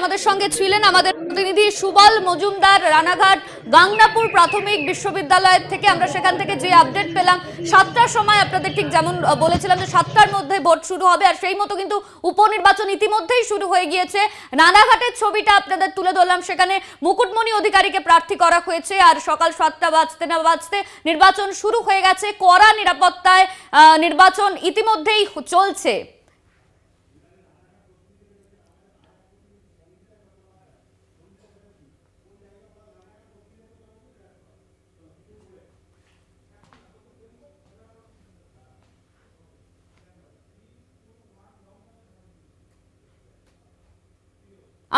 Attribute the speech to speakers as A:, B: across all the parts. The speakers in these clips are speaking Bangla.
A: আমাদের সঙ্গে ছিলেন আমাদের প্রতিনিধি সুবল মজুমদার, রানাঘাট, গাংনাপুর প্রাথমিক বিশ্ববিদ্যালয়ের থেকে। আমরা সেখান থেকে যে আপডেট পেলাম, সাতটার সময় আপনাদের ঠিক যেমন বলেছিলাম যে সাতটার মধ্যে ভোট শুরু হবে, আর সেই মতো কিন্তু উপনির্বাচন ইতিমধ্যেই শুরু হয়ে গিয়েছে। রানাঘাটের ছবিটা আপনাদের তুলে ধরলাম, সেখানে মুকুটমণি অধিকারীকে প্রার্থী করা হয়েছে, আর সকাল সাতটা বাজতে না বাজতে নির্বাচন শুরু হয়ে গেছে। কড়া নিরাপত্তায় নির্বাচন ইতিমধ্যেই চলছে।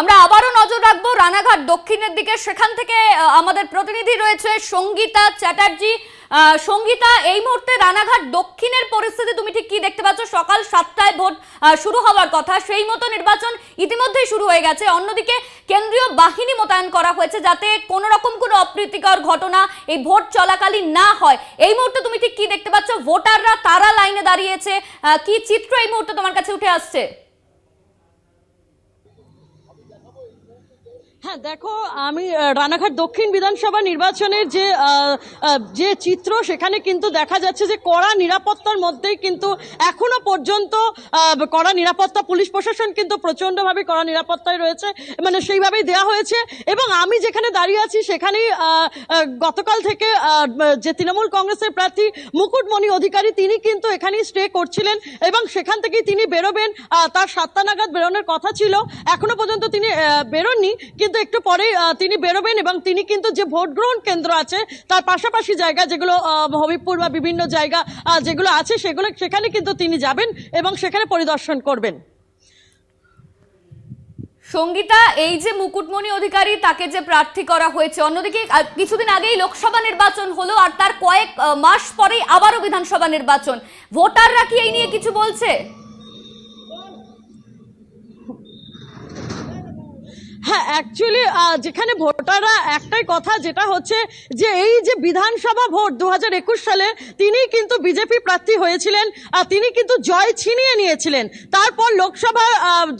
A: আমরা আবারও নজর রাখব রানাঘাট দক্ষিণের দিকে। সেখান থেকে আমাদের প্রতিনিধি রয়েছে সঙ্গীতা চ্যাটার্জি। সঙ্গীতা, এই মুহূর্তে রানাঘাট দক্ষিণের পরিস্থিতি তুমি ঠিক কি দেখতে পাচ্ছ? সকাল সাতটায় ভোট শুরু হওয়ার কথা। সেই মতো নির্বাচন ইতিমধ্যেই শুরু হয়ে গেছে। অন্যদিকে কেন্দ্রীয় বাহিনী মোতায়েন করা হয়েছে যাতে কোনো রকম কোনো অপ্রীতিকর ঘটনা এই ভোট চলাকালীন না হয়। এই মুহূর্তে তুমি ঠিক কি দেখতে পাচ্ছ? ভোটাররা তারা লাইনে দাঁড়িয়েছে। কি চিত্র এই মুহূর্তে তোমার কাছে উঠে আসছে?
B: হ্যাঁ দেখো, আমি রানাঘাট দক্ষিণ বিধানসভা নির্বাচনের যে যে চিত্র, সেখানে কিন্তু দেখা যাচ্ছে যে কড়া নিরাপত্তার মধ্যেই কিন্তু এখনও পর্যন্ত কড়া নিরাপত্তা, পুলিশ প্রশাসন কিন্তু প্রচণ্ডভাবে কড়া নিরাপত্তায় রয়েছে। মানে সেইভাবেই দেওয়া হয়েছে। এবং আমি যেখানে দাঁড়িয়ে আছি, সেখানেই গতকাল থেকে যে তৃণমূল কংগ্রেসের প্রার্থী মুকুটমণি অধিকারী, তিনি কিন্তু এখানেই স্টে করছিলেন। এবং সেখান থেকেই তিনি বেরোবেন। তার সাতটা নাগাদ বেরোনোর কথা ছিল। এখনও পর্যন্ত তিনি আহ, বেরোননি কিন্তু একটু পরে তিনি বেরোবেন এবং তিনি কিন্তু যে ভোট গ্রহণ কেন্দ্র আছে তার পাশাপাশি জায়গা যেগুলো হবিবপুর বা বিভিন্ন জায়গা যেগুলো আছে সেগুলো সেখানে কিন্তু তিনি যাবেন এবং সেখানে পরিদর্শন করবেন।
A: সঙ্গীতা এই যে মুকুটমণি অধিকারী তাকে যে প্রার্থী করা হয়েছে অন্যদিকে কিছুদিন আগেই লোকসভা নির্বাচন হলো আর তার কয়েক মাস পরেই আবারও বিধানসভা নির্বাচন। ভোটাররা কি এই নিয়ে কিছু বলছে
B: হ্যাঁ অ্যাকচুয়ালি যেখানে ভোটাররা একটাই কথা, যেটা হচ্ছে যে এই যে বিধানসভা ভোট দু হাজার একুশ সালে তিনি কিন্তু বিজেপি প্রার্থী হয়েছিলেন আর তিনি কিন্তু জয় ছিনিয়ে নিয়েছিলেন। তারপর লোকসভা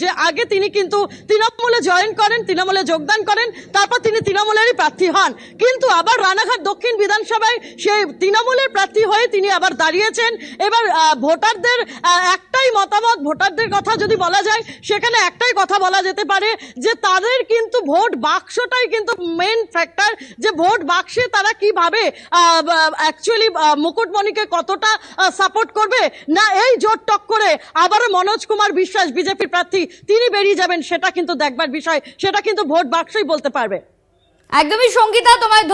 B: যে আগে তিনি কিন্তু তৃণমূলে জয়েন করেন, তৃণমূলে যোগদান করেন, তারপর তিনি তৃণমূলেরই প্রার্থী হন। কিন্তু আবার রানাঘাট দক্ষিণ বিধানসভায় সেই তৃণমূলের প্রার্থী হয়ে তিনি আবার দাঁড়িয়েছেন। এবার ভোটারদের একটাই মতামত, ভোটারদের কথা যদি বলা যায়, সেখানে একটাই কথা বলা যেতে পারে যে তাদের কিন্তু ভোট বাক্সটাই কিন্তু মেন ফ্যাক্টর যে ভোট বাক্সে তারা কীভাবে অ্যাকচুয়ালি মুকুটমণিকে কতটা সাপোর্ট করবে? না, এই জোট টক করে আবারও মনোজ কুমার বিশ্বাস, বিজেপির প্রার্থী, তিনি বেরিয়ে যাবেন, সেটা কিন্তু দেখবার বিষয়, সেটা কিন্তু ভোট বাক্সই বলতে পারবে।
A: একদমই সঙ্গীতা, তোমায়